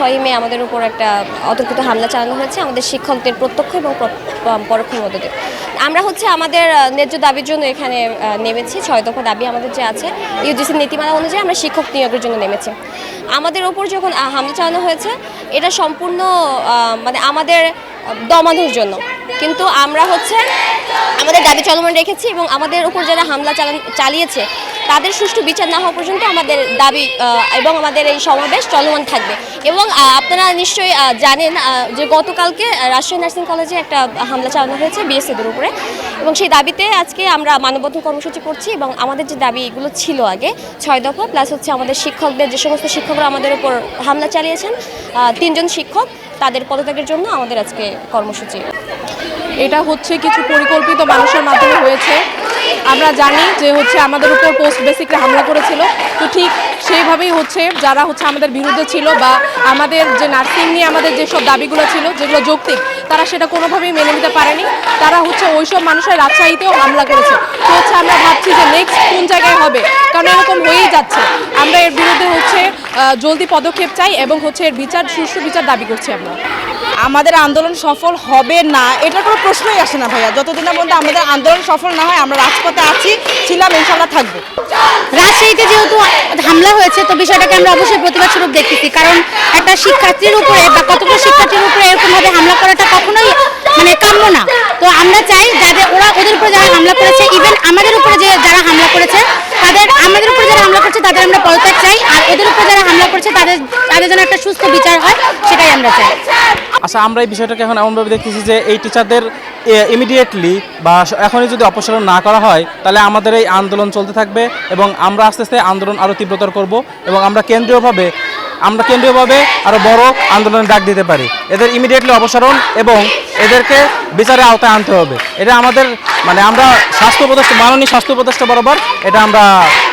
ছয়ই মে আমাদের উপর একটা অতর্কিত হামলা চালানো হয়েছে আমাদের শিক্ষকদের প্রত্যক্ষ এবং প্র- পরোক্ষ মদতে আমরা হচ্ছে আমাদের ন্যায্য দাবির জন্য এখানে নেমেছি, ছয় দফা দাবি আমাদের যে আছে, ইউজিসির নীতিমালা অনুযায়ী আমরা শিক্ষক নিয়োগের জন্য নেমেছি। আমাদের ওপর যখন হামলা চালানো হয়েছে, এটা সম্পূর্ণ মানে আমাদের দমানোর জন্য। কিন্তু আমরা হচ্ছে আমাদের দাবি চলমান রেখেছি এবং আমাদের উপর যারা হামলা চালিয়েছে, তাদের সুষ্ঠু বিচার না হওয়া পর্যন্ত আমাদের দাবি এবং আমাদের এই সমাবেশ চলমান থাকবে। এবং আপনারা নিশ্চয়ই জানেন যে গতকালকে রাজশাহী নার্সিং কলেজে একটা হামলা চালানো হয়েছে বিএসসিদের উপরে। এবং সেই দাবিতে আজকে আমরা মানববন্ধন কর্মসূচি করছি এবং আমাদের যে দাবিগুলো ছিল আগে ছয় দফা, প্লাস হচ্ছে আমাদের শিক্ষকদের, যে সমস্ত শিক্ষকরা আমাদের উপর হামলা চালিয়েছেন তিনজন শিক্ষক, তাদের পদত্যাগের জন্য আমাদের আজকে কর্মসূচি। এটা হচ্ছে কিছু পরিকল্পিত মানুষের মাধ্যমে হয়েছে। আমরা জানি যে হচ্ছে আমাদের উপর পোস্ট বেসিকলি হামলা করেছিল। তো ঠিক সেইভাবেই হচ্ছে যারা হচ্ছে আমাদের বিরুদ্ধে ছিল বা আমাদের যে নার্সিং নিয়ে আমাদের যেসব দাবিগুলো ছিল, যেগুলো যৌক্তিক, তারা সেটা কোনোভাবেই মেনে নিতে পারেনি। তারা হচ্ছে ওইসব মানুষের রাজশাহীতেও হামলা করেছে। তো হচ্ছে আমরা ভাবছি যে নেক্সট কোন জায়গায় হবে? কারণ এরকম হয়েই যাচ্ছে। আমরা এর বিরুদ্ধে হচ্ছে জলদি পদক্ষেপ চাই এবং হচ্ছে এর বিচার, সুষ্ঠু বিচার দাবি করছি আমরা। আমাদের আন্দোলন সফল হবে না? এটার কোনো প্রশ্নই আসে না ভাইয়া। যতদিন না আমাদের আন্দোলন সফল না হয়, আমরা রাজপথে আছি, ছিলাম, ইনশাল্লাহ থাকব। রাজশাহীতে যেহেতু হামলা হয়েছে, তো বিষয়টাকে আমরা অবশ্যই প্রতিবাদ স্বরূপ দেখতেছি। কারণ একটা শিক্ষার্থীর উপরে বা কতগুলো শিক্ষার্থীর উপরে এরকমভাবে হামলা করাটা কখনোই মানে কাম্য না। তো আমরা চাই যাদের ওরা ওদের উপরে যারা হামলা করেছে ইভেন আমাদের উপরে যে যারা হামলা করেছে তাদের আমাদের উপরে যারা হামলা করেছে তাদের আমরা পদত্যাগ চাই আর ওদের হামলা করেছে, তাদের তাদের যেন একটা সুস্থ বিচার হয়, সেটাই আমরা চাই। আচ্ছা আমরা এই বিষয়টাকে এখন এমনভাবে দেখতেছি যে এই টিচারদের ইমিডিয়েটলি বা এখনই যদি অপসারণ না করা হয়, তাহলে আমাদের এই আন্দোলন চলতে থাকবে এবং আমরা আস্তে আস্তে আন্দোলন আরও তীব্রতর করব এবং আমরা কেন্দ্রীয়ভাবে আমরা কেন্দ্রীয়ভাবে আরও বড় আন্দোলনের ডাক দিতে পারি। এদের ইমিডিয়েটলি অপসারণ এবং এদেরকে বিচারের আওতায় আনতে হবে। এটা আমাদের মানে আমরা স্বাস্থ্য উপদেষ্টা, মাননীয় স্বাস্থ্য উপদেষ্টা বরাবর এটা আমরা,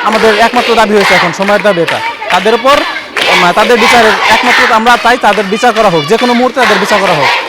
আমাদের একমাত্র দাবি হয়েছে এখন, সময়ের দাবি এটা। তাদের উপর তাদের বিচারের একমাত্র আমরা তাই তাদের বিচার করা হোক যে কোনো মুহূর্তে তাদের বিচার করা হোক।